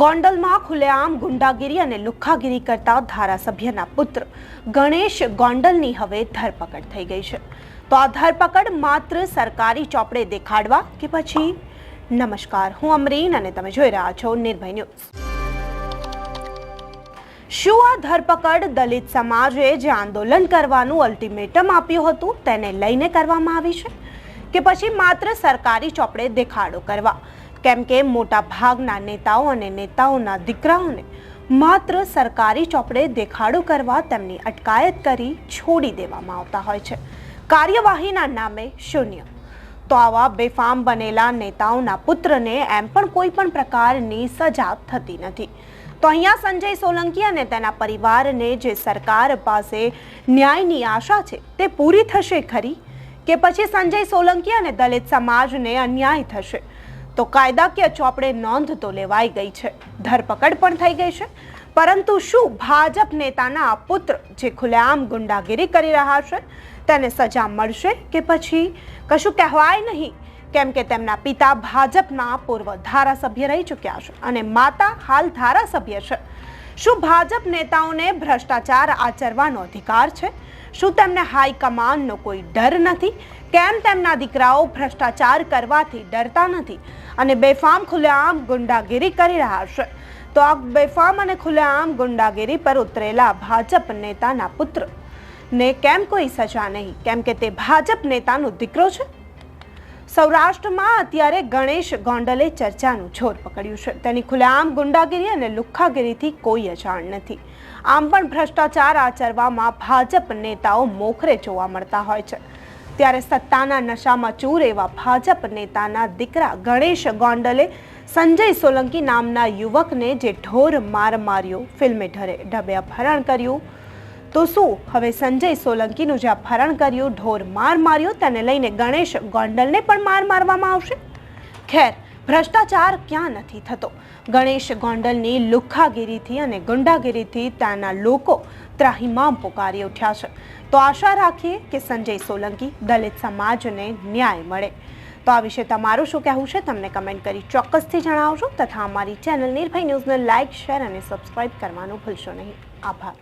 ગોંડલમાં ખુલ્લેઆમ ગુંડાગીરી અને લુખ્ખાગીરી કરતા ધારાસભ્યના પુત્ર ગણેશ ગોંડલની હવે ધરપકડ થઈ ગઈ છે. તો આ ધરપકડ માત્ર સરકારી ચોપડે દેખાડવા કે પછી? નમસ્કાર, હું અમરીન અને તમે જોઈ રહ્યા છો નિર્ભય ન્યૂઝ. શું આ ધરપકડ દલિત સમાજે જે આંદોલન કરવાનું અલ્ટિમેટમ આપ્યું હતું તેને લઈને કરવામાં આવી છે? કે પછી માત્ર સરકારી ચોપડે દેખાડો કરવા? કેમ કે મોટા ભાગના નેતાઓ અને નેતાઓના દીકરાઓને માત્ર સરકારી ચોપડે દેખાડો કરવા તેમની અટકાયત કરી છોડી દેવામાં આવતા હોય છે. કાર્યવાહીના નામે શૂન્ય. તો આવા બેફામ બનેલા નેતાઓના પુત્રને એમ પણ કોઈ પણ પ્રકારની સજા થતી નથી. તો અહીંયા સંજય સોલંકી અને તેના પરિવારને જે સરકાર પાસે ન્યાયની આશા છે તે પૂરી થશે ખરી? કે પછી સંજય સોલંકી અને દલિત સમાજને અન્યાય થશે? તો કાયદાકીય ચોપડે નોંધ તો લેવાઈ ગઈ છે. ધરપકડ પણ થઈ ગઈ છે. પરંતુ શું ભાજપ નેતાના પુત્ર જે ખુલ્લેઆમ ગુંડાગીરી કરી રહ્યા છે, તેને સજા મળશે કે પછી? કશું કહેવાય નહીં. કેમ કે તેમના પિતા ભાજપના પૂર્વ ધારાસભ્ય રહી ચૂક્યા છે અને માતા હાલ ધારાસભ્ય છે. શું ભાજપ નેતાઓને ભ્રષ્ટાચાર આચરવાનો અધિકાર છે? શું તેમને હાઈકમાન્ડનો કોઈ ડર નથી? કેમ તેમના દીકરાઓ ભ્રષ્ટાચાર કરવાથી ડરતા નથી? અને બેફામ ખુલ્લેઆમ ગુંડાગીરી કરી રહ્યા છે. તો આ બેફામ અને ખુલ્લેઆમ ગુંડાગીરી પર ઉતરેલા ભાજપ નેતાના પુત્ર. ને કેમ કોઈ સજા નહીં? કેમ કે તે ભાજપ નેતાનો દીકરો છે? સૌરાષ્ટ્રમાં અત્યારે ગણેશ ગોંડલે ચર્ચાનું જોર પકડ્યું છે. તેની ખુલ્લેઆમ ગુંડાગીરી અને લુખ્ખાગીરીથી કોઈ અજાણ નથી. આમ પણ ભ્રષ્ટાચાર આચરવામાં ભાજપ નેતાઓ મોખરે જોવા મળતા હોય છે. ત્યારે સત્તાના નશામાં ચૂર એવા ભાજપ નેતાના દીકરા ગણેશ ગોંડલે સંજય સોલંકી નામના યુવકને જે ઢોર માર માર્યો, ફિલ્મે ઢરે, ઢબે અપહરણ કર્યું તો શું? હવે સંજય સોલંકીનું જે અપહરણ કર્યું, ઢોર માર માર્યો, તેને લઈને ગણેશ ગોંડલને પણ માર મારવામાં આવશે? ખેર, ભ્રષ્ટાચાર ક્યાં નથી થતો? ગણેશ ગોંડલની લુખ્ખાગીરીથી અને ગુંડાગીરીથી ત્યાંના લોકો ત્રાહિમામ પુકારી ઉઠ્યા છે. તો આશા રાખીએ કે સંજય સોલંકી દલિત સમાજને ન્યાય મળે. તો આ વિશે તમારું શું કહેવું છે? તમને કમેન્ટ કરી ચોક્કસથી જણાવજો તથા અમારી ચેનલ નિર્ભય ન્યૂઝને લાઇક, શેર અને સબસ્ક્રાઇબ કરવાનું ભૂલશો નહીં. આભાર.